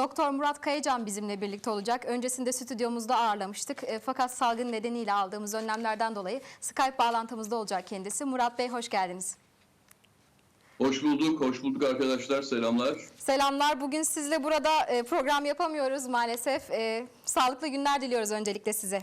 Doktor Murat Kayacan bizimle birlikte olacak. Öncesinde stüdyomuzda ağırlamıştık. E, fakat salgın nedeniyle aldığımız önlemlerden dolayı Skype bağlantımızda olacak kendisi. Murat Bey hoş geldiniz. Hoş bulduk, hoş bulduk arkadaşlar. Selamlar. Selamlar. Bugün sizle burada e, program yapamıyoruz maalesef. E, sağlıklı günler diliyoruz öncelikle size.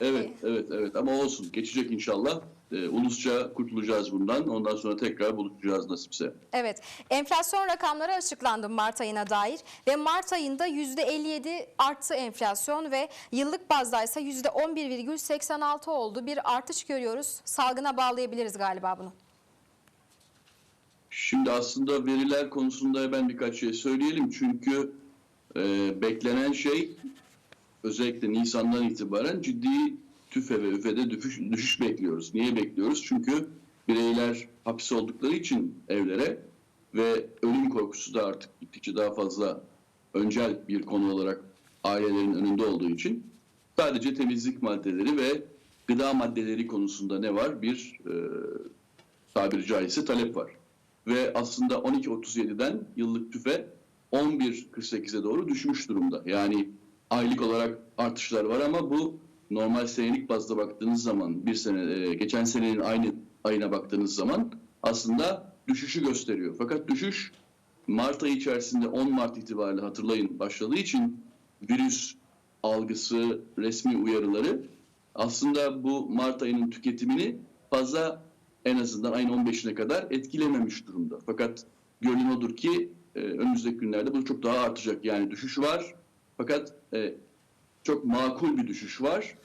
Evet, evet, evet. Ama olsun. Geçecek inşallah. Ee, ulusça kurtulacağız bundan. Ondan sonra tekrar buluşacağız nasipse. Evet, enflasyon rakamları açıklandı Mart ayına dair ve Mart ayında %57 arttı enflasyon ve yıllık bazda ise %11,86 oldu. Bir artış görüyoruz. Salgına bağlayabiliriz galiba bunu. Şimdi aslında veriler konusunda ben birkaç şey söyleyelim. Çünkü e, beklenen şey özellikle Nisan'dan itibaren ciddi tüfe ve üfede düşüş, düşüş bekliyoruz. Niye bekliyoruz? Çünkü bireyler hapis oldukları için evlere ve ölüm korkusu da artık gittikçe daha fazla öncel bir konu olarak ailelerin önünde olduğu için sadece temizlik maddeleri ve gıda maddeleri konusunda ne var? Bir e, tabiri caizse talep var. Ve aslında 12.37'den yıllık tüfe 11.48'e doğru düşmüş durumda. Yani aylık olarak artışlar var ama bu normal senelik bazda baktığınız zaman bir sene e, geçen senenin aynı ayına baktığınız zaman aslında düşüşü gösteriyor. Fakat düşüş Mart ayı içerisinde 10 Mart itibariyle hatırlayın başladığı için virüs algısı, resmi uyarıları aslında bu Mart ayının tüketimini fazla en azından ayın 15'ine kadar etkilememiş durumda. Fakat görünen odur ki e, önümüzdeki günlerde bu çok daha artacak. Yani düşüş var fakat e, çok makul bir düşüş var.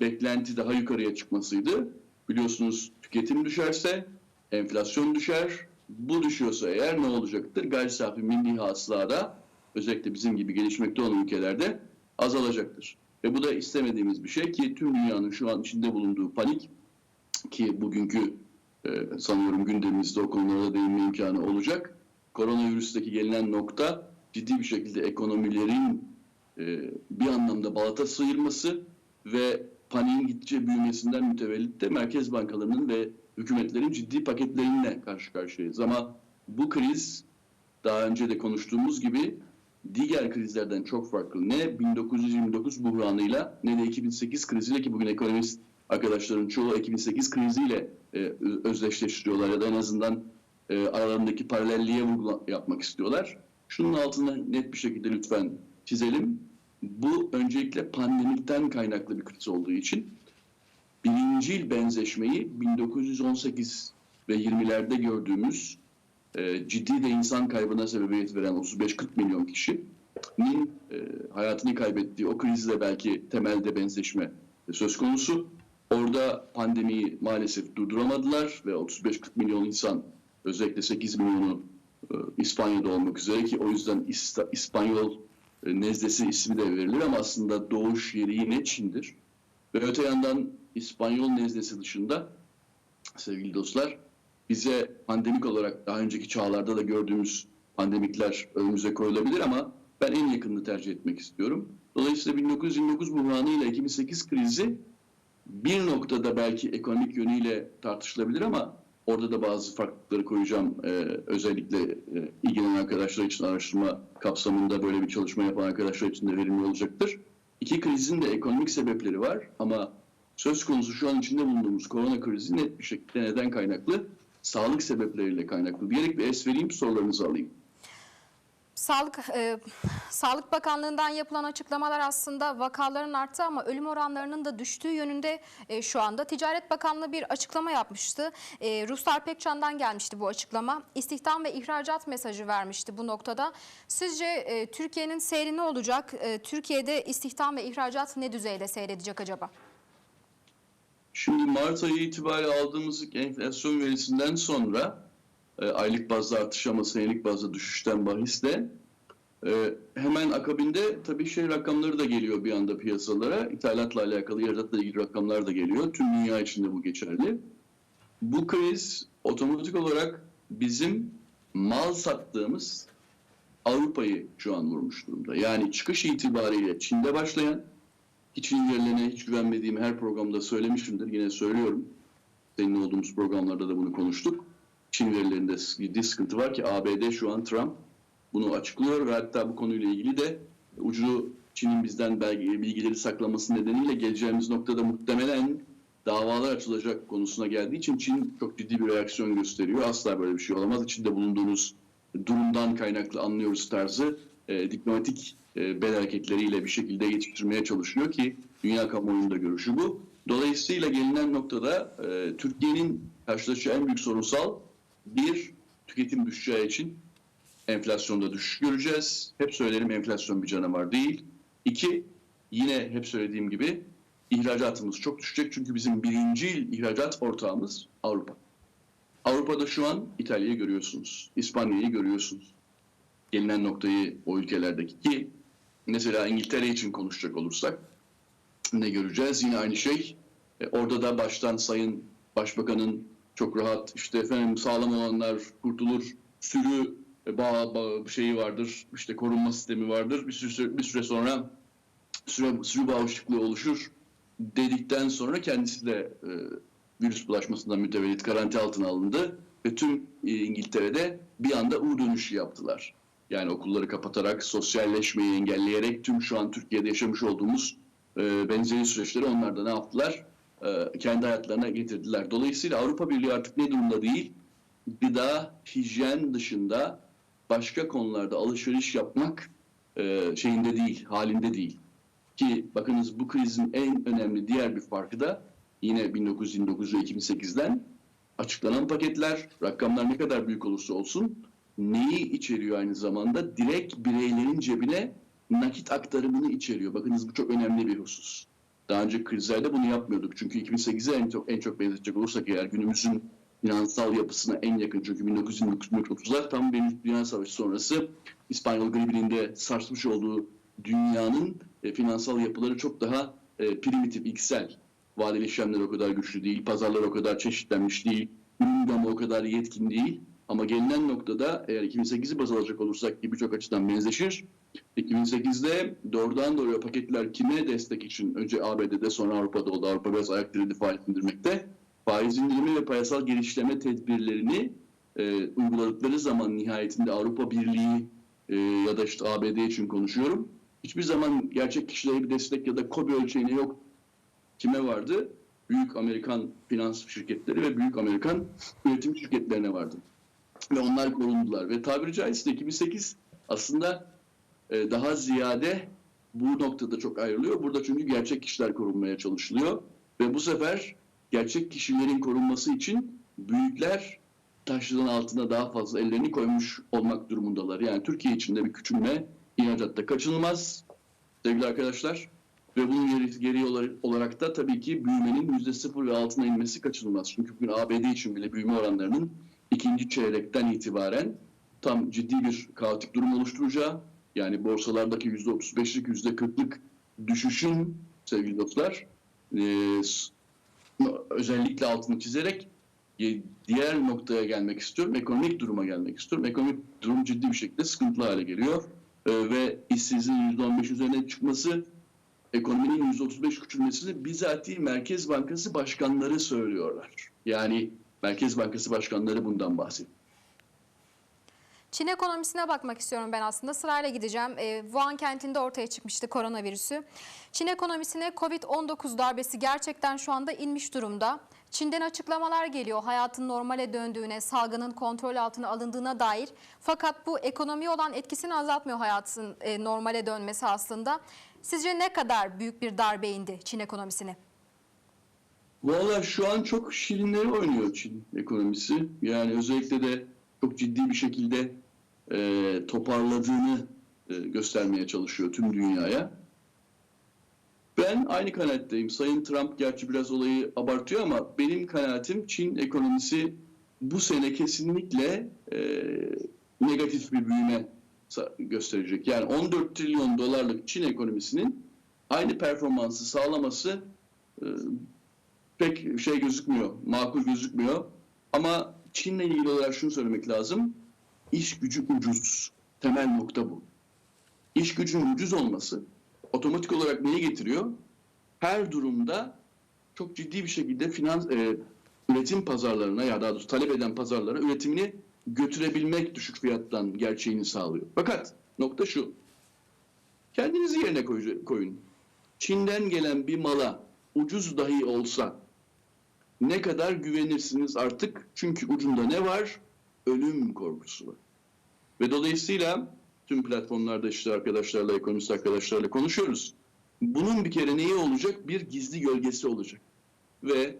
Beklenti daha yukarıya çıkmasıydı. Biliyorsunuz tüketim düşerse enflasyon düşer. Bu düşüyorsa eğer ne olacaktır? Gayri safi milli hasılada özellikle bizim gibi gelişmekte olan ülkelerde azalacaktır. Ve bu da istemediğimiz bir şey ki tüm dünyanın şu an içinde bulunduğu panik ki bugünkü e, sanıyorum gündemimizde o konulara değinme imkanı olacak. Koronavirüsteki gelinen nokta ciddi bir şekilde ekonomilerin bir anlamda balata sıyırması ve paniğin gittikçe büyümesinden mütevellit de merkez bankalarının ve hükümetlerin ciddi paketlerinle karşı karşıyayız. Ama bu kriz daha önce de konuştuğumuz gibi diğer krizlerden çok farklı. Ne 1929 buhranıyla ne de 2008 kriziyle ki bugün ekonomist arkadaşların çoğu 2008 kriziyle e, özdeşleştiriyorlar ya da en azından e, aralarındaki paralelliğe vurgu yapmak istiyorlar. Şunun altına net bir şekilde lütfen çizelim. Bu öncelikle pandemikten kaynaklı bir kriz olduğu için birincil benzeşmeyi 1918 ve 20'lerde gördüğümüz e, ciddi de insan kaybına sebebiyet veren 35-40 milyon kişinin e, hayatını kaybettiği o krizle belki temelde benzeşme söz konusu. Orada pandemiyi maalesef durduramadılar ve 35-40 milyon insan özellikle 8 milyonu e, İspanya'da olmak üzere ki o yüzden İspanyol nezdesi ismi de verilir ama aslında doğuş yeri yine Çin'dir. Ve öte yandan İspanyol nezdesi dışında sevgili dostlar bize pandemik olarak daha önceki çağlarda da gördüğümüz pandemikler önümüze koyulabilir ama ben en yakınını tercih etmek istiyorum. Dolayısıyla 1929 buhranı ile 2008 krizi bir noktada belki ekonomik yönüyle tartışılabilir ama orada da bazı farklılıkları koyacağım. Ee, özellikle e, ilgilenen arkadaşlar için araştırma kapsamında böyle bir çalışma yapan arkadaşlar için de verimli olacaktır. İki krizin de ekonomik sebepleri var ama söz konusu şu an içinde bulunduğumuz korona krizi net bir şekilde neden kaynaklı? Sağlık sebepleriyle kaynaklı diyerek bir es vereyim sorularınızı alayım. Sağlık e, Sağlık Bakanlığı'ndan yapılan açıklamalar aslında vakaların arttı ama ölüm oranlarının da düştüğü yönünde e, şu anda. Ticaret Bakanlığı bir açıklama yapmıştı. E, Ruslar Pekcan'dan gelmişti bu açıklama. İstihdam ve ihracat mesajı vermişti bu noktada. Sizce e, Türkiye'nin seyri ne olacak? E, Türkiye'de istihdam ve ihracat ne düzeyde seyredecek acaba? Şimdi Mart ayı itibariyle aldığımız enflasyon verisinden sonra e, aylık bazda artış ama senelik bazda düşüşten bahisle e, hemen akabinde tabii şey rakamları da geliyor bir anda piyasalara. İthalatla alakalı, ihracatla ilgili rakamlar da geliyor. Tüm dünya içinde bu geçerli. Bu kriz otomatik olarak bizim mal sattığımız Avrupa'yı şu an vurmuş durumda. Yani çıkış itibariyle Çin'de başlayan, hiç verilerine hiç güvenmediğim her programda söylemişimdir. Yine söylüyorum. Seninle olduğumuz programlarda da bunu konuştuk. Çin verilerinde ciddi sıkıntı var ki ABD şu an Trump bunu açıklıyor ve hatta bu konuyla ilgili de ucu Çin'in bizden bilgileri saklaması nedeniyle geleceğimiz noktada muhtemelen davalar açılacak konusuna geldiği için Çin çok ciddi bir reaksiyon gösteriyor. Asla böyle bir şey olamaz. İçinde bulunduğunuz durumdan kaynaklı anlıyoruz tarzı e, diplomatik e, bel hareketleriyle bir şekilde yetiştirmeye çalışıyor ki dünya kamuoyunda görüşü bu. Dolayısıyla gelinen noktada e, Türkiye'nin karşılaşacağı en büyük sorunsal bir tüketim düşeceği için enflasyonda düşüş göreceğiz. Hep söylerim enflasyon bir canavar değil. İki, yine hep söylediğim gibi ihracatımız çok düşecek çünkü bizim birinci ihracat ortağımız Avrupa. Avrupa'da şu an İtalya'yı görüyorsunuz, İspanya'yı görüyorsunuz. Gelinen noktayı o ülkelerdeki ki mesela İngiltere için konuşacak olursak ne göreceğiz? Yine aynı şey. E, orada da baştan Sayın Başbakanın çok rahat işte efendim sağlam olanlar kurtulur, sürü e, bağ, bağ şeyi vardır, işte korunma sistemi vardır. Bir süre, bir süre sonra süre, sürü bağışıklığı oluşur dedikten sonra kendisi de e, virüs bulaşmasından mütevellit garanti altına alındı ve tüm e, İngiltere'de bir anda U dönüşü yaptılar. Yani okulları kapatarak, sosyalleşmeyi engelleyerek tüm şu an Türkiye'de yaşamış olduğumuz e, benzeri süreçleri onlar da ne yaptılar? E, kendi hayatlarına getirdiler. Dolayısıyla Avrupa Birliği artık ne durumda değil? Gıda, hijyen dışında başka konularda alışveriş yapmak e, şeyinde değil, halinde değil. Ki bakınız bu krizin en önemli diğer bir farkı da yine 1929 ve 2008'den açıklanan paketler, rakamlar ne kadar büyük olursa olsun neyi içeriyor aynı zamanda? Direkt bireylerin cebine nakit aktarımını içeriyor. Bakınız bu çok önemli bir husus. Daha önce krizlerde bunu yapmıyorduk. Çünkü 2008'e en çok, en çok benzetecek olursak eğer günümüzün finansal yapısına en yakın. Çünkü 1930'lar tam Birinci Dünya Savaşı sonrası İspanyol gribinin de sarsmış olduğu dünyanın e, finansal yapıları çok daha e, primitif, ilksel. Vadeli işlemler o kadar güçlü değil, pazarlar o kadar çeşitlenmiş değil, ürün o kadar yetkin değil. Ama gelinen noktada eğer 2008'i baz alacak olursak ki birçok açıdan benzeşir. 2008'de doğrudan doğruya paketler kime destek için önce ABD'de sonra Avrupa'da oldu. Avrupa biraz ayak diredi faiz indirmekte. Faiz indirimi ve parasal genişleme tedbirlerini e, uyguladıkları zaman nihayetinde Avrupa Birliği e, ya da işte ABD için konuşuyorum. Hiçbir zaman gerçek kişilere bir destek ya da kobi ölçeğine yok. Kime vardı? Büyük Amerikan finans şirketleri ve büyük Amerikan üretim şirketlerine vardı. Ve onlar korundular. Ve tabiri caizse 2008 aslında e, daha ziyade bu noktada çok ayrılıyor. Burada çünkü gerçek kişiler korunmaya çalışılıyor. Ve bu sefer gerçek kişilerin korunması için büyükler taşların altına daha fazla ellerini koymuş olmak durumundalar. Yani Türkiye içinde bir küçülme ihracatta kaçınılmaz sevgili arkadaşlar. Ve bunun geri, olarak- da tabii ki büyümenin yüzde sıfır ve altına inmesi kaçınılmaz. Çünkü bugün ABD için bile büyüme oranlarının ikinci çeyrekten itibaren tam ciddi bir kaotik durum oluşturacağı, yani borsalardaki yüzde otuz beşlik, yüzde kırklık düşüşün sevgili dostlar, e, özellikle altını çizerek diğer noktaya gelmek istiyorum. Ekonomik duruma gelmek istiyorum. Ekonomik durum ciddi bir şekilde sıkıntılı hale geliyor. E, ve işsizliğin %15 üzerine çıkması, ekonominin %35 küçülmesini bizatihi Merkez Bankası başkanları söylüyorlar. Yani Merkez Bankası başkanları bundan bahsediyor. Çin ekonomisine bakmak istiyorum ben aslında. Sırayla gideceğim. Ee, Wuhan kentinde ortaya çıkmıştı koronavirüsü. Çin ekonomisine Covid-19 darbesi gerçekten şu anda inmiş durumda. Çin'den açıklamalar geliyor hayatın normale döndüğüne, salgının kontrol altına alındığına dair. Fakat bu ekonomiye olan etkisini azaltmıyor hayatın e, normale dönmesi aslında. Sizce ne kadar büyük bir darbe indi Çin ekonomisine? Valla şu an çok şirinleri oynuyor Çin ekonomisi. Yani özellikle de çok ciddi bir şekilde e, toparladığını e, göstermeye çalışıyor tüm dünyaya. Ben aynı kanaatteyim. Sayın Trump gerçi biraz olayı abartıyor ama benim kanaatim Çin ekonomisi bu sene kesinlikle e, negatif bir büyüme gösterecek. Yani 14 trilyon dolarlık Çin ekonomisinin aynı performansı sağlaması e, pek şey gözükmüyor, makul gözükmüyor. Ama Çin'le ilgili olarak şunu söylemek lazım. İş gücü ucuz. Temel nokta bu. İş gücünün ucuz olması otomatik olarak neyi getiriyor? Her durumda çok ciddi bir şekilde finans e, üretim pazarlarına ya daha doğrusu talep eden pazarlara üretimini götürebilmek düşük fiyattan gerçeğini sağlıyor. Fakat nokta şu. Kendinizi yerine koy- koyun. Çin'den gelen bir mala ucuz dahi olsa ne kadar güvenirsiniz artık? Çünkü ucunda ne var? Ölüm korkusu var. Ve dolayısıyla tüm platformlarda işte arkadaşlarla, ekonomist arkadaşlarla konuşuyoruz. Bunun bir kere neyi olacak? Bir gizli gölgesi olacak. Ve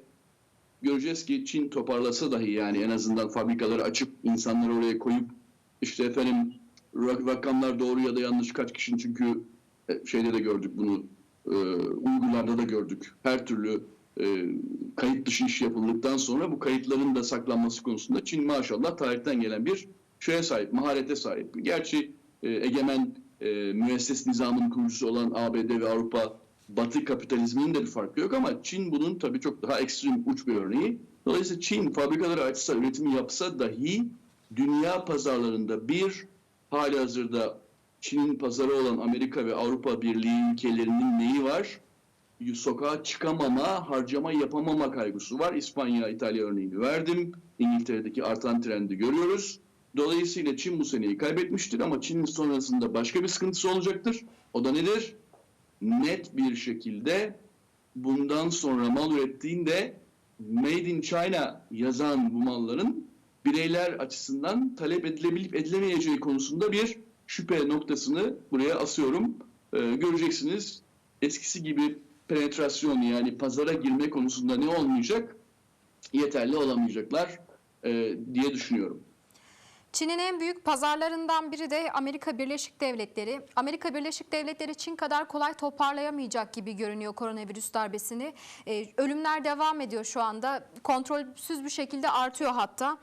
göreceğiz ki Çin toparlasa dahi yani en azından fabrikaları açıp insanları oraya koyup işte efendim rak- rakamlar doğru ya da yanlış kaç kişinin çünkü e, şeyde de gördük bunu e, uygularda da gördük. Her türlü e, kayıt dışı iş yapıldıktan sonra bu kayıtların da saklanması konusunda Çin maşallah tarihten gelen bir şeye sahip, maharete sahip. Gerçi e, egemen e, müesses nizamın kurucusu olan ABD ve Avrupa Batı kapitalizminin de bir farkı yok ama Çin bunun tabii çok daha ekstrem uç bir örneği. Dolayısıyla Çin fabrikaları açsa, üretimi yapsa dahi dünya pazarlarında bir hali hazırda Çin'in pazarı olan Amerika ve Avrupa Birliği ülkelerinin neyi var? Sokağa çıkamama, harcama yapamama kaygısı var. İspanya, İtalya örneğini verdim. İngiltere'deki artan trendi görüyoruz. Dolayısıyla Çin bu seneyi kaybetmiştir ama Çin'in sonrasında başka bir sıkıntısı olacaktır. O da nedir? Net bir şekilde bundan sonra mal ürettiğinde Made in China yazan bu malların bireyler açısından talep edilebilip edilemeyeceği konusunda bir şüphe noktasını buraya asıyorum. Ee, göreceksiniz eskisi gibi penetrasyon yani pazara girme konusunda ne olmayacak? Yeterli olamayacaklar e, diye düşünüyorum. Çin'in en büyük pazarlarından biri de Amerika Birleşik Devletleri. Amerika Birleşik Devletleri Çin kadar kolay toparlayamayacak gibi görünüyor koronavirüs darbesini. Ee, ölümler devam ediyor şu anda. Kontrolsüz bir şekilde artıyor hatta.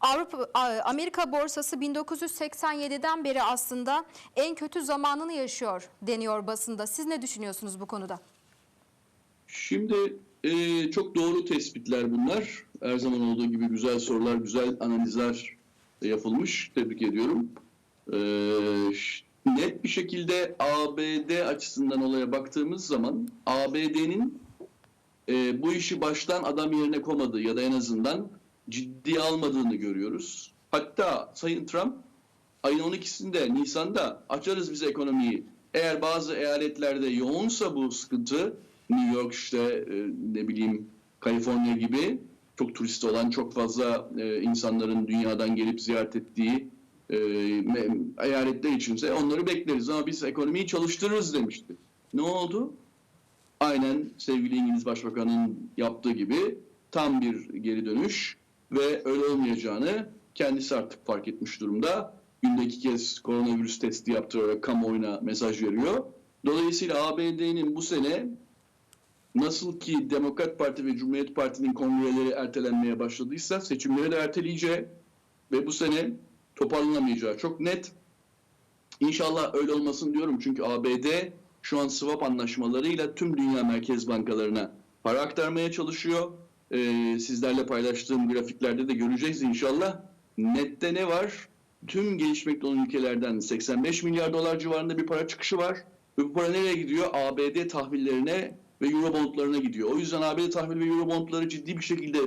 Avrupa Amerika borsası 1987'den beri aslında en kötü zamanını yaşıyor deniyor basında. Siz ne düşünüyorsunuz bu konuda? Şimdi e, çok doğru tespitler bunlar. Her zaman olduğu gibi güzel sorular, güzel analizler yapılmış. Tebrik ediyorum. E, net bir şekilde ABD açısından olaya baktığımız zaman ABD'nin e, bu işi baştan adam yerine koymadığı ya da en azından ciddiye almadığını görüyoruz. Hatta Sayın Trump ayın 12'sinde Nisan'da açarız biz ekonomiyi. Eğer bazı eyaletlerde yoğunsa bu sıkıntı New York işte e, ne bileyim Kaliforniya gibi çok turist olan çok fazla e, insanların dünyadan gelip ziyaret ettiği e, eyaletler içinse onları bekleriz ama biz ekonomiyi çalıştırırız demişti. Ne oldu? Aynen sevgili İngiliz Başbakanı'nın yaptığı gibi tam bir geri dönüş ve öyle olmayacağını kendisi artık fark etmiş durumda. Günde iki kez koronavirüs testi yaptırarak kamuoyuna mesaj veriyor. Dolayısıyla ABD'nin bu sene nasıl ki Demokrat Parti ve Cumhuriyet Parti'nin kongreleri ertelenmeye başladıysa seçimleri de erteleyeceği ve bu sene toparlanamayacağı çok net. İnşallah öyle olmasın diyorum çünkü ABD şu an swap anlaşmalarıyla tüm dünya merkez bankalarına para aktarmaya çalışıyor. Ee, sizlerle paylaştığım grafiklerde de göreceğiz inşallah. Nette ne var? Tüm gelişmekte olan ülkelerden 85 milyar dolar civarında bir para çıkışı var. Ve bu para nereye gidiyor? ABD tahvillerine ve Eurobondlarına gidiyor. O yüzden ABD tahvil ve Eurobondları ciddi bir şekilde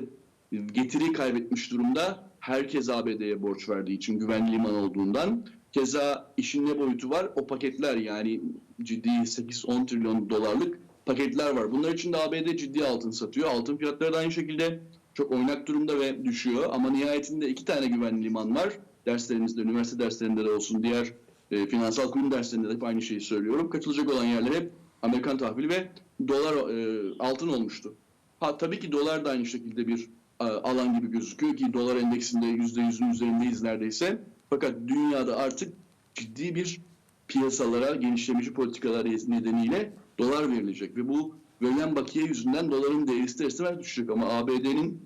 getiri kaybetmiş durumda. Herkes ABD'ye borç verdiği için güvenli liman olduğundan. Keza işin ne boyutu var? O paketler yani ciddi 8-10 trilyon dolarlık paketler var. Bunlar için de ABD ciddi altın satıyor. Altın fiyatları da aynı şekilde çok oynak durumda ve düşüyor. Ama nihayetinde iki tane güvenli liman var. Derslerinizde, üniversite derslerinde de olsun, diğer e, finansal kurum derslerinde de hep aynı şeyi söylüyorum. Kaçılacak olan yerler hep Amerikan tahvili ve dolar e, altın olmuştu. Ha tabii ki dolar da aynı şekilde bir e, alan gibi gözüküyor ki dolar endeksinde %100'ün üzerindeyiz neredeyse. Fakat dünyada artık ciddi bir piyasalara genişlemeci politikalar nedeniyle dolar verilecek ve bu verilen bakiye yüzünden doların değeri ister istemez düşecek ama ABD'nin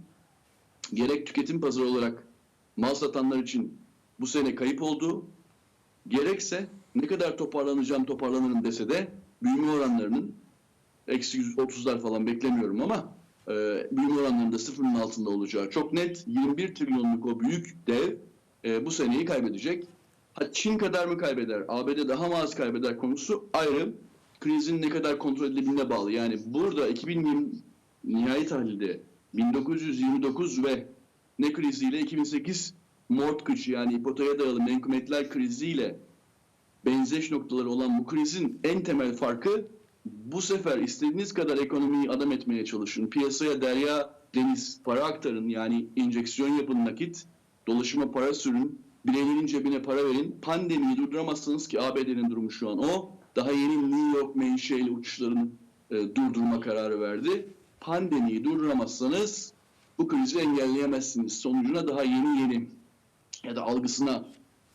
gerek tüketim pazarı olarak mal satanlar için bu sene kayıp olduğu gerekse ne kadar toparlanacağım toparlanırım dese de büyüme oranlarının eksi 130'lar falan beklemiyorum ama e, büyüme oranlarında sıfırın altında olacağı çok net. 21 trilyonluk o büyük dev e, bu seneyi kaybedecek. Ha, Çin kadar mı kaybeder, ABD daha mı az kaybeder konusu ayrı. Krizin ne kadar kontrol edilebildiğine bağlı. Yani burada 2020 nihai tahlilde 1929 ve ne kriziyle 2008 mortgage yani ipoteğe dayalı menkumetler kriziyle benzeş noktaları olan bu krizin en temel farkı bu sefer istediğiniz kadar ekonomiyi adam etmeye çalışın. Piyasaya derya deniz para aktarın yani enjeksiyon yapın nakit, dolaşıma para sürün, bireylerin cebine para verin. Pandemiyi durduramazsınız ki ABD'nin durumu şu an o. Daha yeni New York menşeli uçuşlarını e, durdurma kararı verdi. Pandemiyi durduramazsanız bu krizi engelleyemezsiniz. Sonucuna daha yeni yeni ya da algısına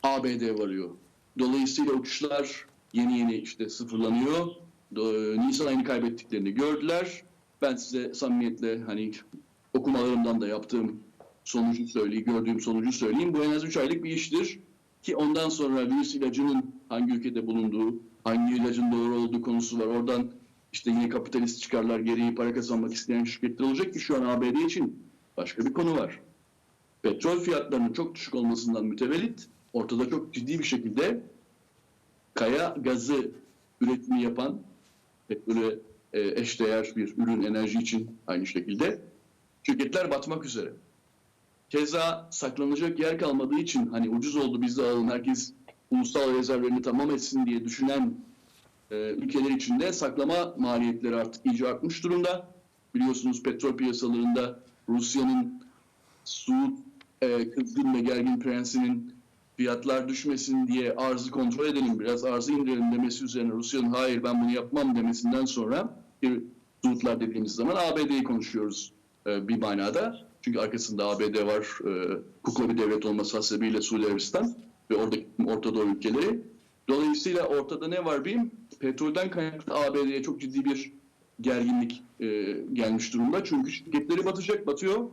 ABD varıyor. Dolayısıyla uçuşlar yeni yeni işte sıfırlanıyor. Nisan ayını kaybettiklerini gördüler. Ben size samimiyetle hani okumalarımdan da yaptığım sonucu söyleyeyim, gördüğüm sonucu söyleyeyim. Bu en az 3 aylık bir iştir. Ki ondan sonra virüs ilacının hangi ülkede bulunduğu, hangi ilacın doğru olduğu konusu var. Oradan işte yine kapitalist çıkarlar gereği para kazanmak isteyen şirketler olacak ki şu an ABD için başka bir konu var. Petrol fiyatlarının çok düşük olmasından mütevellit ortada çok ciddi bir şekilde kaya gazı üretimi yapan petrole e, eşdeğer bir ürün enerji için aynı şekilde şirketler batmak üzere. Keza saklanacak yer kalmadığı için hani ucuz oldu biz de alalım herkes ulusal rezervlerini tamam etsin diye düşünen e, ülkeler için de saklama maliyetleri artık iyice artmış durumda. Biliyorsunuz petrol piyasalarında Rusya'nın Suud e, kızgın ve gergin prensinin fiyatlar düşmesin diye arzı kontrol edelim biraz arzı indirelim demesi üzerine Rusya'nın hayır ben bunu yapmam demesinden sonra bir Suudlar dediğimiz zaman ABD'yi konuşuyoruz e, bir manada. Çünkü arkasında ABD var, e, kukla bir devlet olması hasebiyle Suudi Arabistan ve oradaki Orta Doğu ülkeleri. Dolayısıyla ortada ne var bileyim? Petrolden kaynaklı ABD'ye çok ciddi bir gerginlik e, gelmiş durumda. Çünkü şirketleri batacak, batıyor.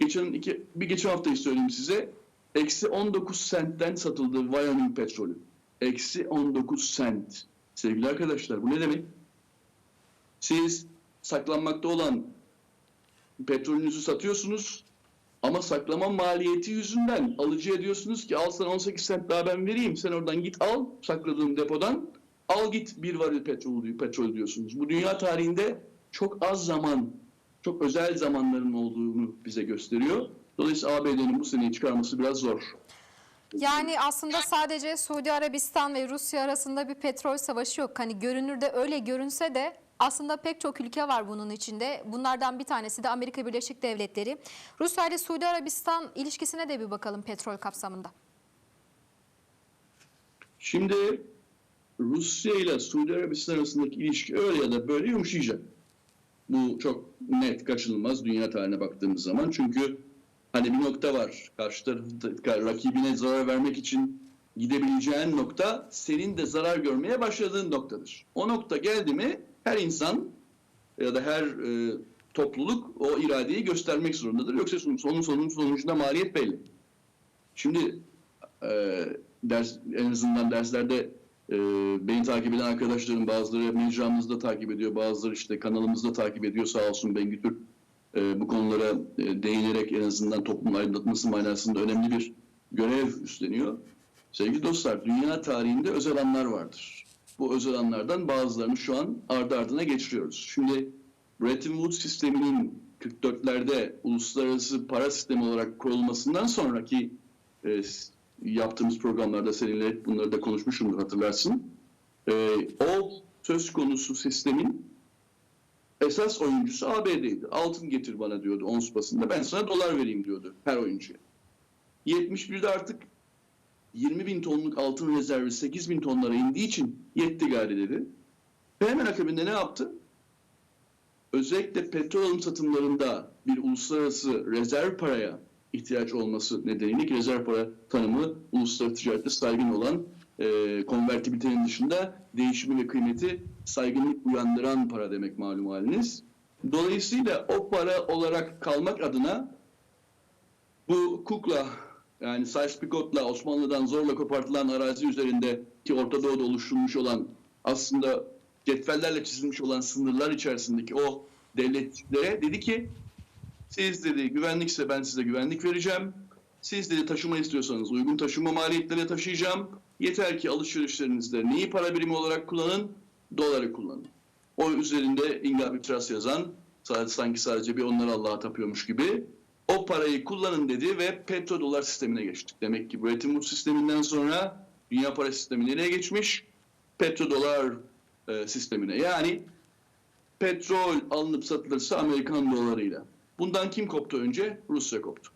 Geçen iki, bir geçen haftayı söyleyeyim size. Eksi 19 sentten satıldı Wyoming petrolü. Eksi 19 sent. Sevgili arkadaşlar bu ne demek? Siz saklanmakta olan petrolünüzü satıyorsunuz ama saklama maliyeti yüzünden alıcıya diyorsunuz ki al sana 18 sent daha ben vereyim. Sen oradan git al sakladığın depodan al git bir varil petrol, petrol diyorsunuz. Bu dünya tarihinde çok az zaman, çok özel zamanların olduğunu bize gösteriyor. Dolayısıyla ABD'nin bu seneyi çıkarması biraz zor. Yani aslında sadece Suudi Arabistan ve Rusya arasında bir petrol savaşı yok. Hani görünürde öyle görünse de aslında pek çok ülke var bunun içinde. Bunlardan bir tanesi de Amerika Birleşik Devletleri. Rusya ile Suudi Arabistan ilişkisine de bir bakalım petrol kapsamında. Şimdi Rusya ile Suudi Arabistan arasındaki ilişki öyle ya da böyle yumuşayacak. Bu çok net, kaçınılmaz dünya tarihine baktığımız zaman. Çünkü hani bir nokta var. Karşı tarafta rakibine zarar vermek için gidebileceğin nokta senin de zarar görmeye başladığın noktadır. O nokta geldi mi her insan ya da her e, topluluk o iradeyi göstermek zorundadır. Yoksa son- sonun sonun sonucunda maliyet belli. Şimdi e, ders en azından derslerde e, beni takip eden arkadaşlarım bazıları mecramızda takip ediyor, bazıları işte kanalımızda takip ediyor sağ olsun Bengü Türk e, bu konulara e, değinerek en azından toplumun aydınlatması manasında önemli bir görev üstleniyor. Sevgili dostlar, dünya tarihinde özel anlar vardır. Bu özel anlardan bazılarını şu an ardı ardına geçiriyoruz. Şimdi Bretton Woods sisteminin 44'lerde uluslararası para sistemi olarak kurulmasından sonraki e, yaptığımız programlarda seninle bunları da konuşmuşumdur hatırlarsın. E, o söz konusu sistemin esas oyuncusu ABD'ydi. Altın getir bana diyordu ons basında. Ben sana dolar vereyim diyordu her oyuncuya. 71'de artık 20 bin tonluk altın rezervi 8 bin tonlara indiği için yetti gari dedi. Ve hemen akabinde ne yaptı? Özellikle petrol satımlarında bir uluslararası rezerv paraya ihtiyaç olması nedeniyle ki rezerv para tanımı uluslararası ticarette saygın olan e, konvertibilitenin dışında değişimi ve kıymeti saygınlık uyandıran para demek malum haliniz. Dolayısıyla o para olarak kalmak adına bu kukla yani Sykes-Picot'la Osmanlı'dan zorla kopartılan arazi üzerinde ki Orta Doğu'da oluşturulmuş olan aslında cetvellerle çizilmiş olan sınırlar içerisindeki o devletlere dedi ki siz dedi güvenlikse ben size güvenlik vereceğim. Siz dedi taşıma istiyorsanız uygun taşıma maliyetleri taşıyacağım. Yeter ki alışverişlerinizde neyi para birimi olarak kullanın? Doları kullanın. O üzerinde İngiltere yazan sanki sadece bir onları Allah'a tapıyormuş gibi o parayı kullanın dedi ve petrodolar sistemine geçtik. Demek ki Bretton Woods sisteminden sonra dünya para sistemi nereye geçmiş? Petrodolar e, sistemine. Yani petrol alınıp satılırsa Amerikan dolarıyla. Bundan kim koptu önce? Rusya koptu.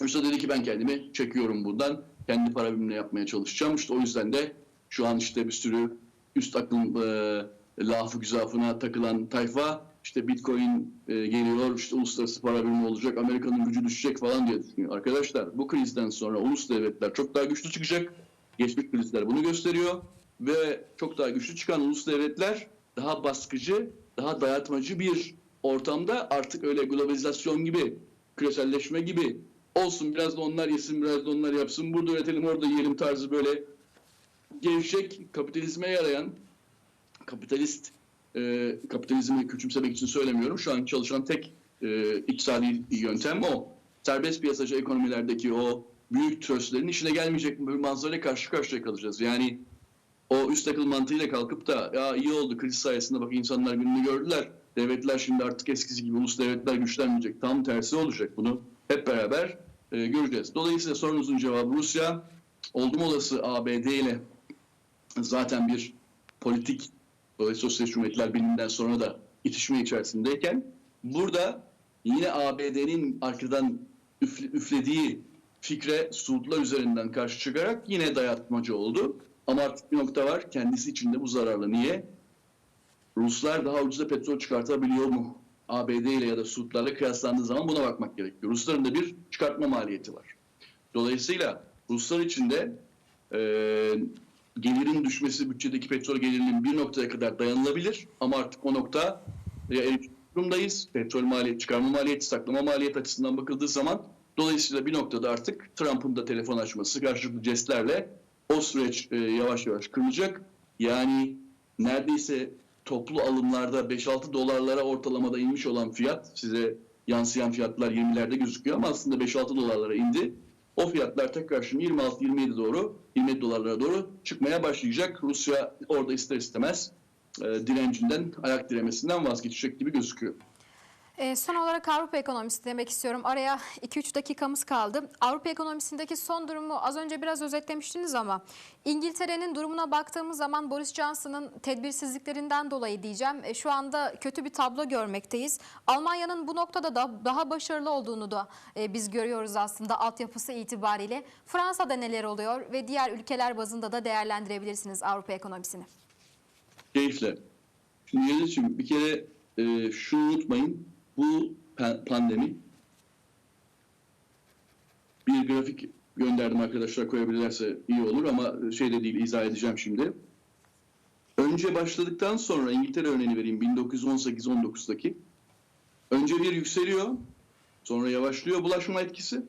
Rusya dedi ki ben kendimi çekiyorum buradan. Kendi para birimine yapmaya çalışacağım. İşte o yüzden de şu an işte bir sürü üst akıl e, lafı güzafına takılan tayfa işte Bitcoin e, geliyor, işte uluslararası para birimi olacak, Amerika'nın gücü düşecek falan diye düşünüyor. Arkadaşlar bu krizden sonra ulus devletler çok daha güçlü çıkacak. Geçmiş krizler bunu gösteriyor ve çok daha güçlü çıkan ulus devletler daha baskıcı, daha dayatmacı bir ortamda artık öyle globalizasyon gibi, küreselleşme gibi olsun biraz da onlar yesin, biraz da onlar yapsın, burada üretelim, orada yiyelim tarzı böyle gevşek, kapitalizme yarayan, kapitalist e, kapitalizmi küçümsemek için söylemiyorum. Şu an çalışan tek e, iktisadi yöntem o. Serbest piyasacı ekonomilerdeki o büyük tröstlerin işine gelmeyecek bir manzaraya karşı karşıya kalacağız. Yani o üst akıl mantığıyla kalkıp da ya iyi oldu kriz sayesinde bak insanlar gününü gördüler. Devletler şimdi artık eskisi gibi ulus devletler güçlenmeyecek. Tam tersi olacak. Bunu hep beraber e, göreceğiz. Dolayısıyla sorunuzun cevabı Rusya. Oldum olası ABD ile zaten bir politik Sosyalist Cumhuriyetler Birliği'nden sonra da itişme içerisindeyken burada yine ABD'nin arkadan üfle- üflediği fikre Suudlar üzerinden karşı çıkarak yine dayatmacı oldu. Ama artık bir nokta var. Kendisi içinde bu zararlı. Niye? Ruslar daha ucuza petrol çıkartabiliyor mu? ABD ile ya da Suudlarla kıyaslandığı zaman buna bakmak gerekiyor. Rusların da bir çıkartma maliyeti var. Dolayısıyla Ruslar için de eee gelirin düşmesi bütçedeki petrol gelirinin bir noktaya kadar dayanılabilir ama artık o nokta erişmiş durumdayız. Petrol maliyeti, çıkarma maliyeti, saklama maliyeti açısından bakıldığı zaman dolayısıyla bir noktada artık Trump'ın da telefon açması karşılıklı jestlerle o süreç e, yavaş yavaş kırılacak. Yani neredeyse toplu alımlarda 5-6 dolarlara ortalamada inmiş olan fiyat size yansıyan fiyatlar 20'lerde gözüküyor ama aslında 5-6 dolarlara indi. O fiyatlar tekrar şimdi 26-27 doğru, 27 dolarlara doğru çıkmaya başlayacak. Rusya orada ister istemez e, direncinden, ayak diremesinden vazgeçecek gibi gözüküyor. E, son olarak Avrupa ekonomisi demek istiyorum. Araya 2-3 dakikamız kaldı. Avrupa ekonomisindeki son durumu az önce biraz özetlemiştiniz ama İngiltere'nin durumuna baktığımız zaman Boris Johnson'ın tedbirsizliklerinden dolayı diyeceğim. e, şu anda kötü bir tablo görmekteyiz. Almanya'nın bu noktada da daha başarılı olduğunu da e, biz görüyoruz aslında altyapısı itibariyle. Fransa'da neler oluyor ve diğer ülkeler bazında da değerlendirebilirsiniz Avrupa ekonomisini. Keyifle. Şimdi Yelizciğim bir kere e, şunu unutmayın. Bu pa- pandemi bir grafik gönderdim arkadaşlar koyabilirlerse iyi olur ama şey de değil izah edeceğim şimdi. Önce başladıktan sonra İngiltere örneğini vereyim 1918-19'daki. Önce bir yükseliyor, sonra yavaşlıyor bulaşma etkisi.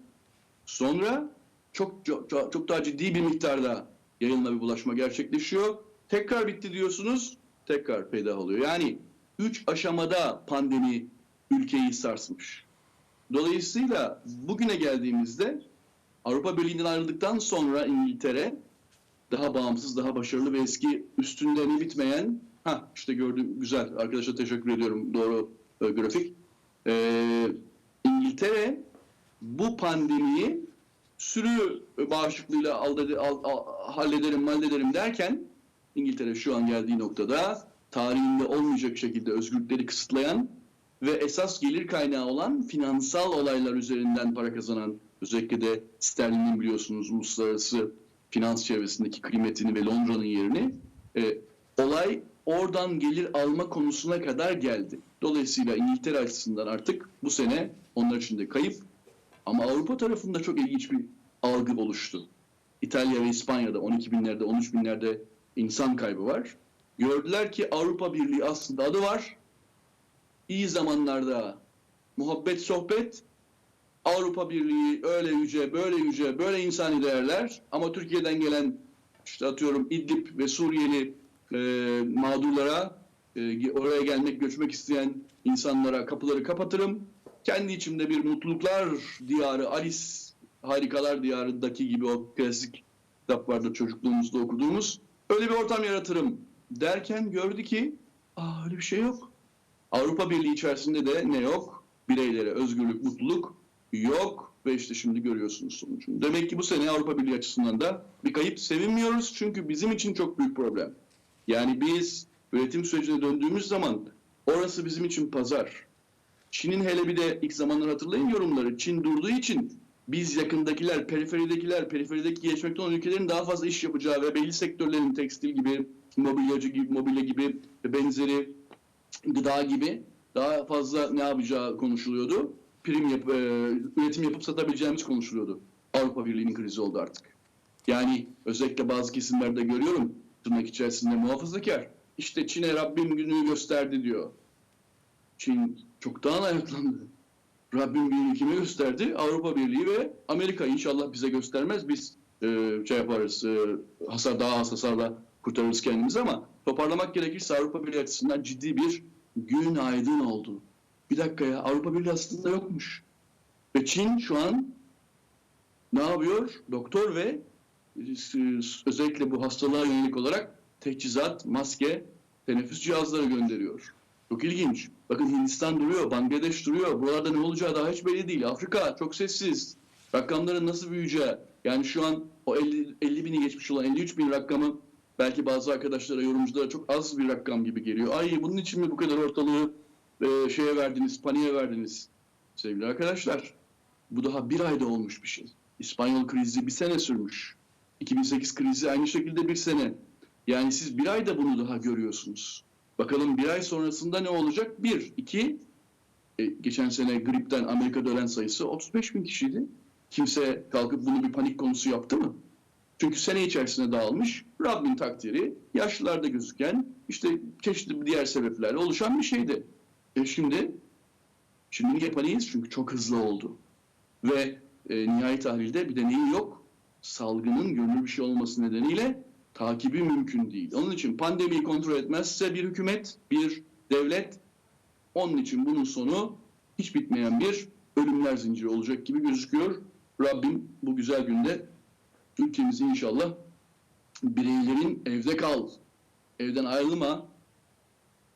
Sonra çok çok, çok daha ciddi bir miktarda yayınla bir bulaşma gerçekleşiyor. Tekrar bitti diyorsunuz, tekrar peydah oluyor. Yani üç aşamada pandemi ülkeyi sarsmış. Dolayısıyla bugüne geldiğimizde Avrupa Birliği'nden ayrıldıktan sonra İngiltere daha bağımsız, daha başarılı ve eski üstünde bitmeyen, ha işte gördüm güzel arkadaşa teşekkür ediyorum doğru e, grafik. Ee, İngiltere bu pandemiyi sürü bağışıklığıyla al, al, al, hallederim, hallederim derken İngiltere şu an geldiği noktada tarihinde olmayacak şekilde özgürlükleri kısıtlayan ve esas gelir kaynağı olan finansal olaylar üzerinden para kazanan özellikle de sterlinin biliyorsunuz uluslararası finans çevresindeki kıymetini ve Londra'nın yerini e, olay oradan gelir alma konusuna kadar geldi. Dolayısıyla İngiltere açısından artık bu sene onlar için de kayıp ama Avrupa tarafında çok ilginç bir algı oluştu. İtalya ve İspanya'da 12 binlerde 13 binlerde insan kaybı var. Gördüler ki Avrupa Birliği aslında adı var. İyi zamanlarda muhabbet sohbet Avrupa Birliği öyle yüce, böyle yüce, böyle insani değerler ama Türkiye'den gelen işte atıyorum İdlib ve Suriyeli e, mağdurlara e, oraya gelmek, göçmek isteyen insanlara kapıları kapatırım. Kendi içimde bir mutluluklar diyarı, Alice Harikalar Diyarı'ndaki gibi o klasik kitap vardı çocukluğumuzda okuduğumuz. Öyle bir ortam yaratırım derken gördü ki Aa, öyle bir şey yok. Avrupa Birliği içerisinde de ne yok? Bireylere özgürlük, mutluluk yok ve işte şimdi görüyorsunuz sonucunu. Demek ki bu sene Avrupa Birliği açısından da bir kayıp sevinmiyoruz çünkü bizim için çok büyük problem. Yani biz üretim sürecine döndüğümüz zaman orası bizim için pazar. Çin'in hele bir de ilk zamanlar hatırlayın yorumları. Çin durduğu için biz yakındakiler, periferidekiler, periferideki gelişmekte olan ülkelerin daha fazla iş yapacağı ve belli sektörlerin tekstil gibi, mobilyacı gibi, mobilya gibi benzeri gıda gibi daha fazla ne yapacağı konuşuluyordu. Prim yap, e, üretim yapıp satabileceğimiz konuşuluyordu. Avrupa Birliği'nin krizi oldu artık. Yani özellikle bazı kesimlerde görüyorum tırnak içerisinde muhafazakar. İşte Çin'e Rabbim günü gösterdi diyor. Çin çoktan ayaklandı. Rabbim bir kime gösterdi? Avrupa Birliği ve Amerika inşallah bize göstermez. Biz e, şey yaparız, e, hasar daha az hasarla kurtarırız kendimizi ama toparlamak gerekirse Avrupa Birliği açısından ciddi bir gün aydın oldu. Bir dakika ya Avrupa Birliği aslında yokmuş. Ve Çin şu an ne yapıyor? Doktor ve e, özellikle bu hastalığa yönelik olarak teçhizat, maske, teneffüs cihazları gönderiyor. Çok ilginç. Bakın Hindistan duruyor, Bangladeş duruyor. Buralarda ne olacağı daha hiç belli değil. Afrika çok sessiz. Rakamların nasıl büyüyeceği. Yani şu an o 50, 50 bini geçmiş olan 53 bin rakamı belki bazı arkadaşlara, yorumculara çok az bir rakam gibi geliyor. Ay bunun için mi bu kadar ortalığı e, şeye verdiniz, paniğe verdiniz? Sevgili arkadaşlar, bu daha bir ayda olmuş bir şey. İspanyol krizi bir sene sürmüş. 2008 krizi aynı şekilde bir sene. Yani siz bir ayda bunu daha görüyorsunuz. Bakalım bir ay sonrasında ne olacak? Bir, iki, e, geçen sene gripten Amerika'da ölen sayısı 35 bin kişiydi. Kimse kalkıp bunu bir panik konusu yaptı mı? Çünkü sene içerisinde dağılmış, Rabbin takdiri, yaşlılarda gözüken, işte çeşitli diğer sebeplerle oluşan bir şeydi. E şimdi, şimdi paniğiz? Çünkü çok hızlı oldu. Ve e, nihai tahlilde bir deneyi yok. Salgının görünür bir şey olması nedeniyle takibi mümkün değil. Onun için pandemiyi kontrol etmezse bir hükümet, bir devlet, onun için bunun sonu hiç bitmeyen bir ölümler zinciri olacak gibi gözüküyor. Rabbim bu güzel günde ülkemizi inşallah bireylerin evde kal, evden ayrılma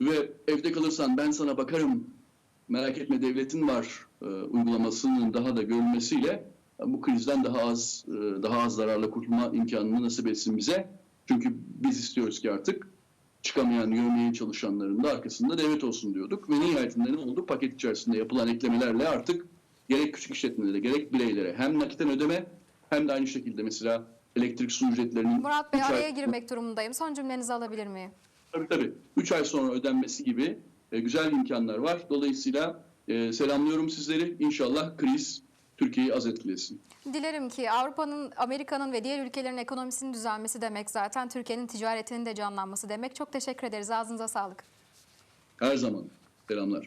ve evde kalırsan ben sana bakarım, merak etme devletin var e, uygulamasının daha da görülmesiyle bu krizden daha az e, daha az zararla kurtulma imkanını nasip etsin bize. Çünkü biz istiyoruz ki artık çıkamayan, yürümeye çalışanların da arkasında devlet olsun diyorduk. Ve nihayetinde ne oldu? Paket içerisinde yapılan eklemelerle artık gerek küçük işletmelere, gerek bireylere hem nakitten ödeme hem de aynı şekilde mesela elektrik su ücretlerinin... Murat Bey üç ay- araya girmek durumundayım. Son cümlenizi alabilir miyim? Tabii tabii. 3 ay sonra ödenmesi gibi e, güzel imkanlar var. Dolayısıyla e, selamlıyorum sizleri. İnşallah kriz Türkiye'yi az etkilesin. Dilerim ki Avrupa'nın, Amerika'nın ve diğer ülkelerin ekonomisinin düzelmesi demek zaten Türkiye'nin ticaretinin de canlanması demek. Çok teşekkür ederiz. Ağzınıza sağlık. Her zaman. Selamlar.